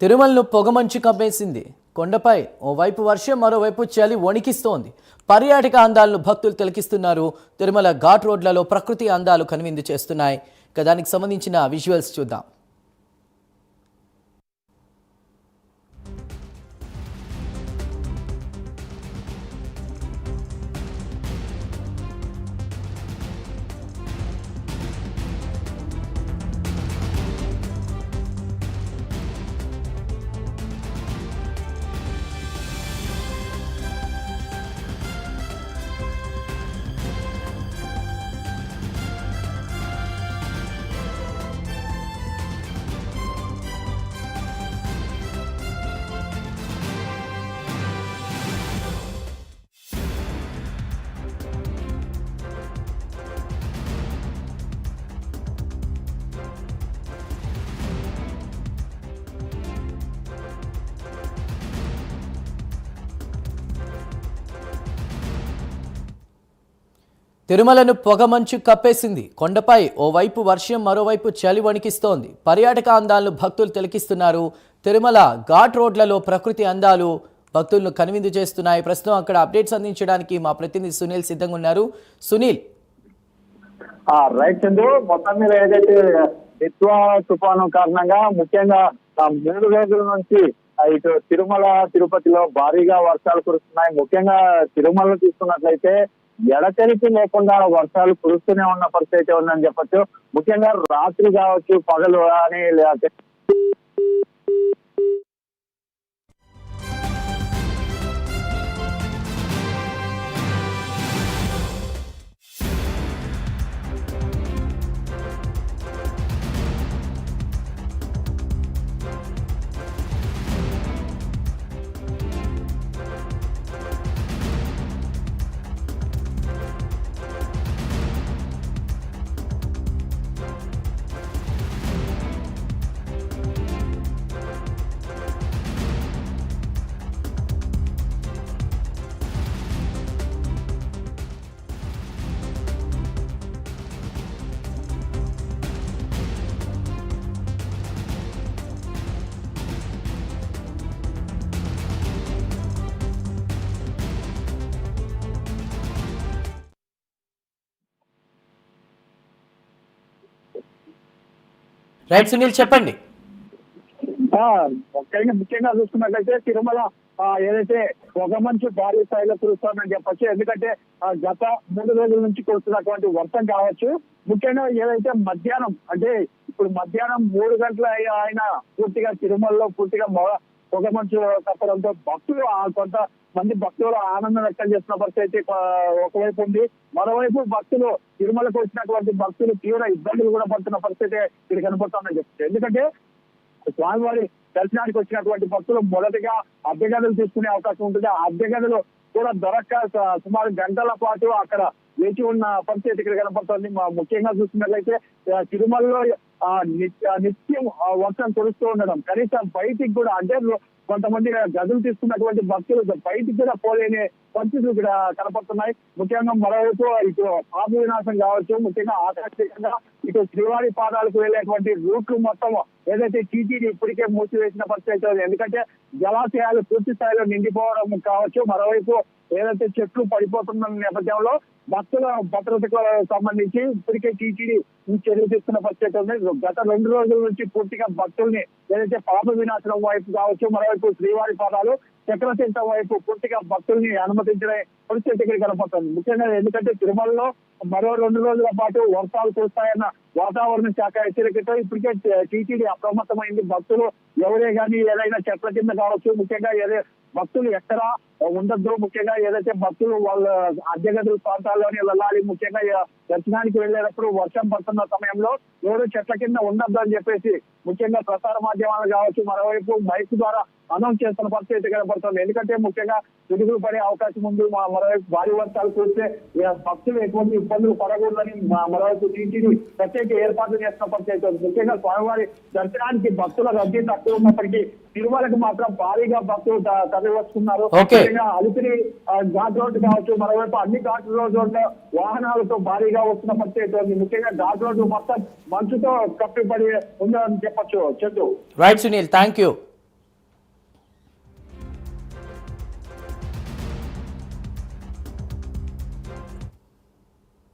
తిరుమలను పొగమంచు కమ్మేసింది. కొండపై ఓవైపు వర్షం మరోవైపు చలి వణికిస్తోంది. పర్యాటక అందాలను భక్తులు తిలకిస్తున్నారు. తిరుమల ఘాట్ రోడ్లలో ప్రకృతి అందాలు కనువిందు చేస్తున్నాయి. ఇక దానికి సంబంధించిన విజువల్స్ చూద్దాం. తిరుమలను పొగమంచు కప్పేసింది. కొండపై ఓవైపు వర్షం మరోవైపు చలి వణికిస్తోంది. పర్యాటక అందాలను భక్తులు తిలకిస్తున్నారు. తిరుమల ఘాట్ రోడ్లలో ప్రకృతి అందాలు భక్తులను కనువిందు చేస్తున్నాయి. ప్రస్తుతం అక్కడ అప్డేట్స్ అందించడానికి మా ప్రతినిధి సునీల్ సిద్ధంగా ఉన్నారు. సునీల్. ఆ రైట్ మొత్తం మీద ఏదైతే తుఫాను కారణంగా ముఖ్యంగా మూడు రోజుల నుంచి ఇటు తిరుమల తిరుపతిలో భారీగా వర్షాలు కురుస్తున్నాయి. ముఖ్యంగా తిరుమల తీసుకున్నట్లయితే ఎడతెరిపి లేకుండా వర్షాలు కురుస్తూనే ఉన్న పరిస్థితి ఉందని చెప్పొచ్చు. ముఖ్యంగా రాత్రి కావచ్చు పగలు అని రైట్ సునీల్ చెప్పండి. ముఖ్యంగా ముఖ్యంగా చూసుకున్నట్లయితే తిరుమల ఏదైతే పొగ మంచు భారీ స్థాయిలో కురుస్తోందని చెప్పచ్చు. ఎందుకంటే గత మూడు రోజుల నుంచి కురుస్తున్నటువంటి వర్షం కావచ్చు. ముఖ్యంగా ఏదైతే మధ్యాహ్నం అంటే ఇప్పుడు మధ్యాహ్నం మూడు గంటల ఆయన పూర్తిగా తిరుమలలో పూర్తిగా ఒక మంచు తప్పడంతో భక్తులు ఆ కొంత మంది భక్తులు ఆనందం వ్యక్తం చేస్తున్న పరిస్థితి అయితే ఒకవైపు ఉంది. మరోవైపు భక్తులు తిరుమలకు వచ్చినటువంటి భక్తులు తీవ్ర ఇబ్బందులు కూడా పడుతున్న పరిస్థితి ఇక్కడ కనపడుతుందని చెప్తుంది ఎందుకంటే స్వామివారి దర్శనానికి వచ్చినటువంటి భక్తులు మొదటగా అద్దె గదులు తీసుకునే అవకాశం ఉంటుంది. ఆ అద్దె గదులు కూడా దొరక్క సుమారు గంటల పాటు అక్కడ వేచి ఉన్న పరిస్థితి ఇక్కడ కనపడుతుంది. ముఖ్యంగా చూసినట్లయితే తిరుమలలో ఆ, నిత్య- నిత్యం ఆ, వర్షం కురుస్తూ ఉండడం. కనీసం బయటికి కూడా అంటే కొంతమంది గదులు తీసుకున్నటువంటి భక్తులు బయటికి కూడా పోలేని పరిస్థితులు ఇక్కడ కనపడుతున్నాయి. ముఖ్యంగా మరోవైపు ఇటు పాప వినాశం కావచ్చు ముఖ్యంగా ఆకర్షకంగా ఇటు శ్రీవారి పాదాలకు వెళ్ళేటువంటి రూట్లు మొత్తం ఏదైతే టీటీడీ ఇప్పటికే మూసివేసిన పరిస్థితి ఎందుకంటే జలాశయాలు పూర్తి స్థాయిలో నిండిపోవడం కావచ్చు. మరోవైపు ఏదైతే చెట్లు పడిపోతున్న నేపథ్యంలో భక్తుల భద్రతకు సంబంధించి ఇప్పటికే టీటీడీ చర్య తీసుకున్న పరిస్థితి ఉంది. గత రెండు రోజుల నుంచి పూర్తిగా భక్తుల్ని ఏదైతే పాప వినాశనం వైపు కావచ్చు మరోవైపు శ్రీవారి పాదాలు చక్రతీర్థం వైపు పూర్తిగా భక్తుల్ని అనుమతించిన పరిస్థితి ఇక్కడ కనపడుతుంది. ముఖ్యంగా ఎందుకంటే తిరుమలలో మరో రెండు రోజుల పాటు వర్షాలు కురుస్తాయన్న వాతావరణ శాఖ హెచ్చరికతో ఇప్పటికే టీటీడీ అప్రమత్తమైంది. భక్తులు ఎవరే కానీ ఏదైనా చెట్ల కింద కావచ్చు ముఖ్యంగా ఏదే భక్తులు ఎక్కడ ఉండద్దు. ముఖ్యంగా ఏదైతే భక్తులు వాళ్ళ అద్దె గదుల ప్రాంతాల్లోనే వెళ్ళాలి ముఖ్యంగా దర్శనానికి వెళ్ళేటప్పుడు వర్షం పడుతున్న సమయంలో ఎవరు చెట్ల కింద ఉండద్దు అని చెప్పేసి ముఖ్యంగా ప్రసార మాధ్యమాలు కావచ్చు మరోవైపు బైక్ ద్వారా అనౌన్స్ చేస్తున్న పరిస్థితి కనపడుతుంది. ఎందుకంటే ముఖ్యంగా పిడుగులు పడే అవకాశం ఉంది. మా- మరోవైపు భారీ వర్షాలు కురిస్తే భక్తులు ఎటువంటి ఇబ్బందులు పడకూడదని మా- మరోవైపు టీటీడీ ప్రత్యేక ఏర్పాట్లు చేస్తున్న పరిస్థితి ముఖ్యంగా స్వామివారి దర్శనానికి భక్తుల రద్దీ తక్కువ ఉన్నప్పటికీ తిరుమలకు మాత్రం భారీగా భక్తులు త- ముఖ్యంగా అలిపిరి ఘాట్ రోడ్డు కావచ్చు మరోవైపు అన్ని ఘాట్ రోడ్డు వాహనాలతో భారీగా వస్తున్న పరిస్థితి ముఖ్యంగా ఘాట్ రోడ్డు మొత్తం మంచుతో కప్పిపడి ఉందని చెప్పొచ్చు Chandu right Sunil thank you